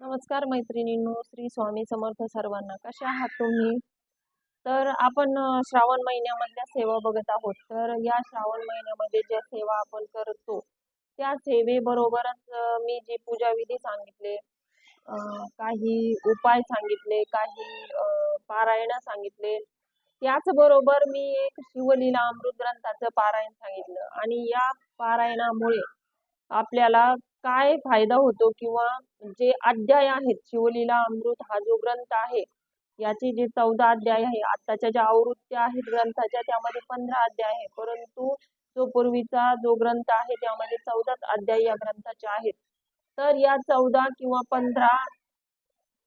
नमस्कार मैत्रिणींनो श्री स्वामी समर्थ सर्वांना. कशा आहात तुम्ही? तर आपण श्रावण महिन्यामधल्या सेवा बघत आहोत. तर या श्रावण महिन्यामध्ये ज्या सेवा आपण करतो त्या सेवेबरोबरच मी जे पूजाविधी सांगितले काही उपाय सांगितले काही पारायण सांगितले त्याचबरोबर मी एक शिवलीला अमृत ग्रंथाचं पारायण सांगितलं. आणि या पारायणामुळे आपल्याला काय फायदा होतो किंवा जे अध्याय आहेत शिवलीला अमृत हा जो ग्रंथ आहे याचे जे चौदा अध्याय आहे आत्ताच्या ज्या आवृत्त्या आहेत ग्रंथाच्या त्यामध्ये पंधरा अध्याय आहे. परंतु जो पूर्वीचा जो ग्रंथ आहे त्यामध्ये चौदाच अध्याय या ग्रंथाचे आहेत. तर या चौदा किंवा पंधरा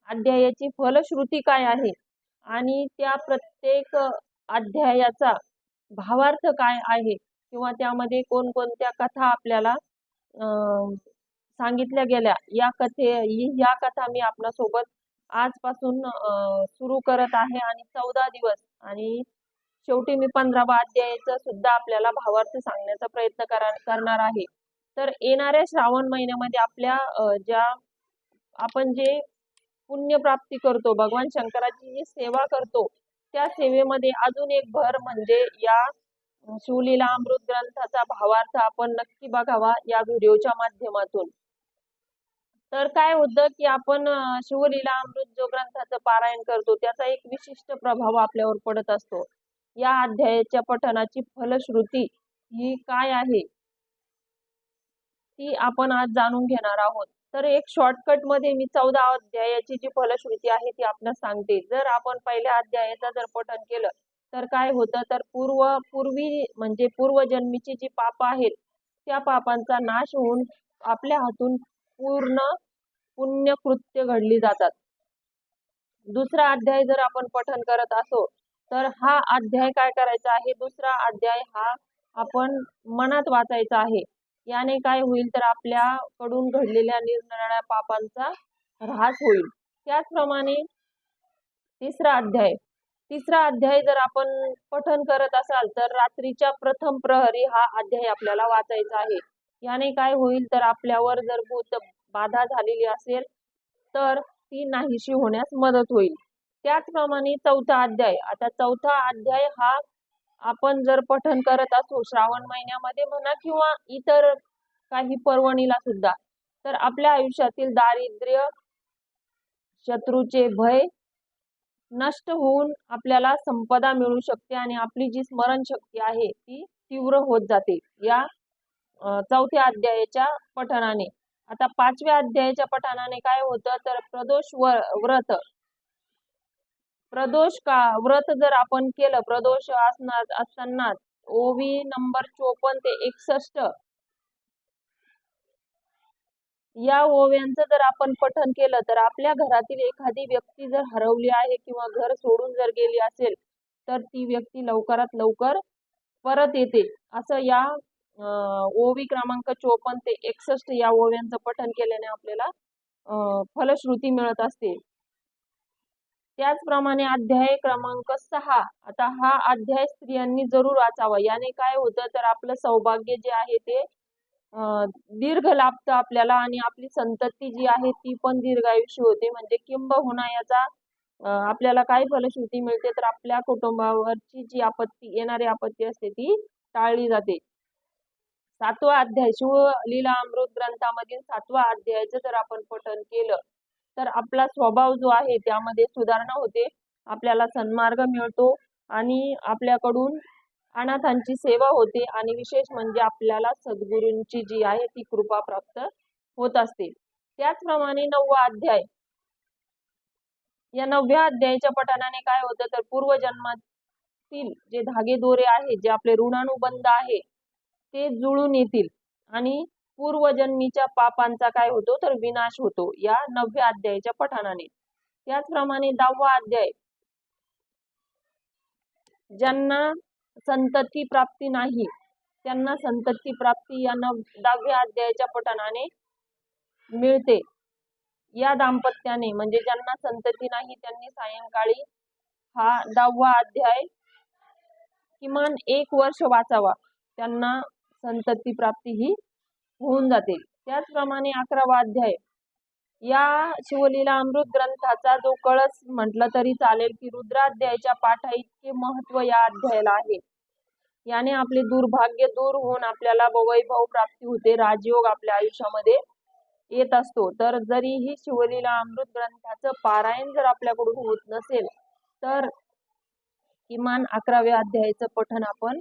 अध्यायाची फलश्रुती काय आहे? आणि त्या प्रत्येक अध्यायाचा भावार्थ काय आहे? किंवा त्यामध्ये कोणकोणत्या कथा आपल्याला अं, सांगितल्या गेल्या. या कथे या कथा मी आपल्यासोबत आजपासून सुरू करत आहे आणि चौदा दिवस आणि शेवटी मी पंधरावा अध्यायाचा सुद्धा आपल्याला भावार्थ सांगण्याचा प्रयत्न करणार आहे. तर येणाऱ्या श्रावण महिन्यामध्ये आपल्या ज्या आपण जे पुण्यप्राप्ती करतो भगवान शंकराची जी सेवा करतो त्या सेवेमध्ये अजून एक भर म्हणजे या शिवलीला अमृत ग्रंथाचा भावार्थ आपण नक्की बघावा या व्हिडिओच्या माध्यमातून. तर काय होतं की आपण शिवलीला अमृत जो ग्रंथाचं पारायण करतो त्याचा एक विशिष्ट प्रभाव आपल्यावर पडत असतो. या अध्यायाच्या पठणाची फलश्रुती ही काय आहे? ती आपण आज जाणून घेणार आहोत. तर एक शॉर्टकटमध्ये मी चौदा अध्यायाची जी फलश्रुती आहे ती आपण सांगते. जर आपण पहिल्या अध्यायाचं जर पठण केलं तर काय होतं? तर पूर्व पूर्वी म्हणजे पूर्वजन्मीची जी पाप आहेत त्या पापांचा नाश होऊन आपल्या हातून पूर्ण पुण्यकृत्य घडली जातात. दुसरा अध्याय जर आपण पठन करत असो तर हा अध्याय काय करायचा आहे? दुसरा अध्याय हा आपण मनात वाचायचा आहे. याने काय होईल तर आपल्याकडून घडलेल्या निरनिराळ्या पापांचा ऱ्हास होईल. त्याचप्रमाणे तिसरा अध्याय. तिसरा अध्याय जर आपण पठन करत असाल तर रात्रीच्या प्रथम प्रहरी हा अध्याय आपल्याला वाचायचा आहे. याने काय होईल तर आपल्यावर जर भूत बाधा झालेली असेल तर ती नाहीशी होण्यास मदत होईल. त्याचप्रमाणे चौथा अध्याय. आता चौथा अध्याय हा आपण जर पठन करत असू श्रावण महिन्यामध्ये म्हणा किंवा इतर काही पर्वणीला सुद्धा तर आपल्या आयुष्यातील दारिद्र्य शत्रूचे भय नष्ट होऊन आपल्याला संपदा मिळू शकते आणि आपली जी स्मरणशक्ती आहे ती तीव्र होत जाते. या चौथ्या अध्यायाच्या पठणाने. आता पाचव्या अध्यायाच्या पठणाने काय होतं? तर प्रदोष व- व्रत. प्रदोष का व्रत जर आपण केलं प्रदोष असणार असताना ओवी नंबर चोपन्न ते एकसष्ट. या ओव्यांचं जर आपण पठन केलं तर आपल्या घरातील एखादी व्यक्ती जर हरवली आहे किंवा घर सोडून जर गेली असेल तर ती व्यक्ती लवकरात लवकर परत येते. असं या ओवी क्रमांक चोपन्न ते एकसष्ट या ओव्यांचं पठन केल्याने आपल्याला अं, फलश्रुती मिळत असते. त्याचप्रमाणे अध्याय क्रमांक सहा आता हा अध्याय स्त्रियांनी जरूर वाचावा. याने काय होतं तर आपलं सौभाग्य जे आहे ते अं, दीर्घ लाभतं आपल्याला आणि आपली संतती जी आहे ती पण दीर्घायुषी होते. म्हणजे किंबहुना याचा आपल्याला काय फलश्रुती मिळते तर आपल्या कुटुंबावरची जी आपत्ती येणारी आपत्ती असते ती टाळली जाते. सातवा अध्याय शिवलीला अमृत ग्रंथामधील सातवा अध्यायाचं जर आपण पठन केलं तर आपला स्वभाव जो आहे त्यामध्ये सुधारणा होते आपल्याला सन्मार्ग मिळतो आणि आपल्याकडून अनाथांची सेवा होते आणि विशेष म्हणजे आपल्याला सद्गुरूंची जी आहे ती कृपा प्राप्त होत असते. त्याचप्रमाणे नववा अध्याय या नवव्या अध्यायाच्या पठणाने काय होतं तर पूर्वजन्मातील जे धागे दोरे आहे जे आपले ऋणानुबंध आहे ते जुळून येतील. आणि पूर्वजन्मीच्या पापांचा काय होतो? तर विनाश होतो. या नवव्या अध्यायाच्या पठाणाने. त्याचप्रमाणे दहावा अध्याय. ज्यांना संतती प्राप्ती नाही त्यांना संतती प्राप्ती या नव दहाव्या अध्यायाच्या पठणाने मिळते. या दाम्पत्याने म्हणजे ज्यांना संतती नाही त्यांनी सायंकाळी हा दहावा अध्याय किमान एक वर्ष वाचावा. त्यांना संतती प्राप्ती ही होऊन जाते. त्याचप्रमाणे अकरावा अध्याय. या शिवलीला अमृत ग्रंथाचा जो कळस म्हटलं तरी चालेल की रुद्राध्यायाच्या पाठा इतके महत्त्व या अध्यायाला आहे. याने आपले दुर्भाग्य दूर होऊन आपल्याला वैभव प्राप्ती होते. राजयोग आपल्या आयुष्यामध्ये येत असतो. तर जरीही शिवलीला अमृत ग्रंथाचं पारायण जर आपल्याकडून होत नसेल तर किमान अकराव्या अध्यायाचं पठण आपण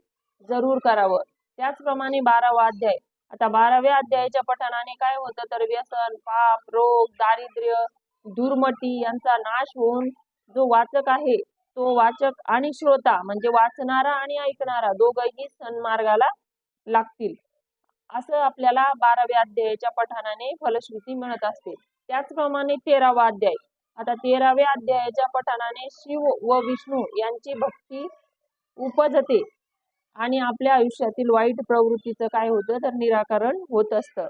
जरूर करावं. त्याचप्रमाणे बारावा अध्याय. आता बाराव्या अध्यायाच्या पठणाने काय होतं? तर व्यसन पाप रोग दारिद्र्य दुर्मती यांचा नाश होऊन जो वाचक आहे तो वाचक आणि श्रोता म्हणजे वाचणारा आणि ऐकणारा दोघंही सन्मार्गाला लागतील. असं आपल्याला बाराव्या अध्यायाच्या पठणाने फलश्रुती मिळत असते. त्याचप्रमाणे तेरावा अध्याय. आता तेराव्या अध्यायाच्या पठणाने शिव व विष्णू यांची भक्ती उपजते. आणि आपल्या आयुष्यातील वाईट प्रवृत्तीचं काय होतं तर निराकरण होत असतं.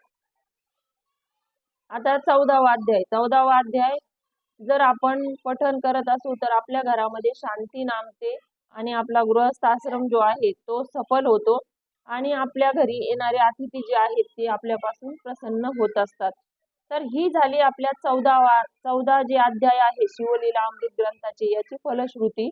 आता चौदावा अध्याय. चौदावा अध्याय जर आपण पठन करत असू तर आपल्या घरामध्ये शांती नामते आणि आपला गृहस्थ आश्रम जो आहे तो सफल होतो आणि आपल्या घरी येणारे अतिथी जे आहेत ते आपल्यापासून प्रसन्न होत असतात. तर ही झाली आपल्या चौदावा चौदा जे अध्याय आहे शिवलीला अमृत ग्रंथाची याची फलश्रुती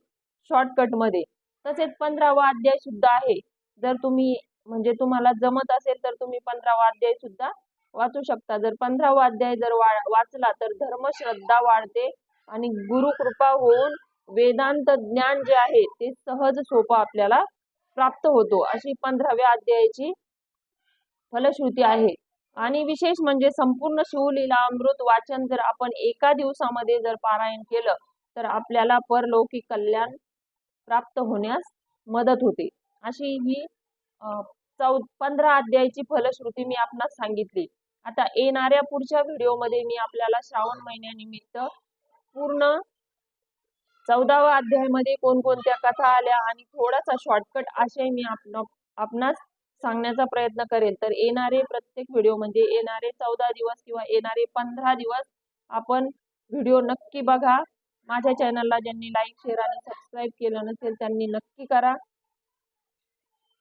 शॉर्टकटमध्ये तसेच पंधरावा अध्याय सुद्धा आहे. जर तुम्ही म्हणजे तुम्हाला जमत असेल तर तुम्ही पंधरावा अध्याय सुद्धा वाचू शकता. जर पंधरावा अध्याय जर वाचला तर धर्मश्रद्धा वाढते आणि गुरुकृपा होऊन वेदांत ज्ञान जे आहे ते सहज सोपं आपल्याला प्राप्त होतो. अशी पंधराव्या अध्यायाची फलश्रुती आहे. आणि विशेष म्हणजे संपूर्ण शिवलीला अमृत वाचन जर आपण एका दिवसामध्ये जर पारायण केलं तर आपल्याला परलौकिक कल्याण प्राप्त होण्यास मदत होते. अशी ही चौ पंधरा अध्यायाची फलश्रुती मी आपणास सांगितली. आता येणाऱ्या पुढच्या व्हिडिओमध्ये मी आपल्याला श्रावण महिन्यानिमित्त पूर्ण चौदावा अध्यायामध्ये कोणकोणत्या कथा आल्या आणि थोडासा शॉर्टकट आशय मी आपण आपणास सांगण्याचा प्रयत्न करेल. तर येणारे प्रत्येक व्हिडिओ म्हणजे येणारे चौदा दिवस किंवा येणारे पंधरा दिवस आपण व्हिडिओ नक्की बघा. माझ्या चॅनलला ज्यांनी लाईक शेअर आणि सबस्क्राईब केलं नसेल त्यांनी नक्की करा.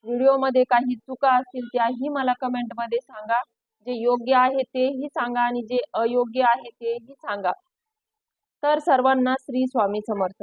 व्हिडिओमध्ये काही चुका असतील त्याही मला कमेंटमध्ये सांगा. जे योग्य आहे तेही सांगा आणि जे अयोग्य आहे तेही सांगा. तर सर्वांना श्री स्वामी समर्थ.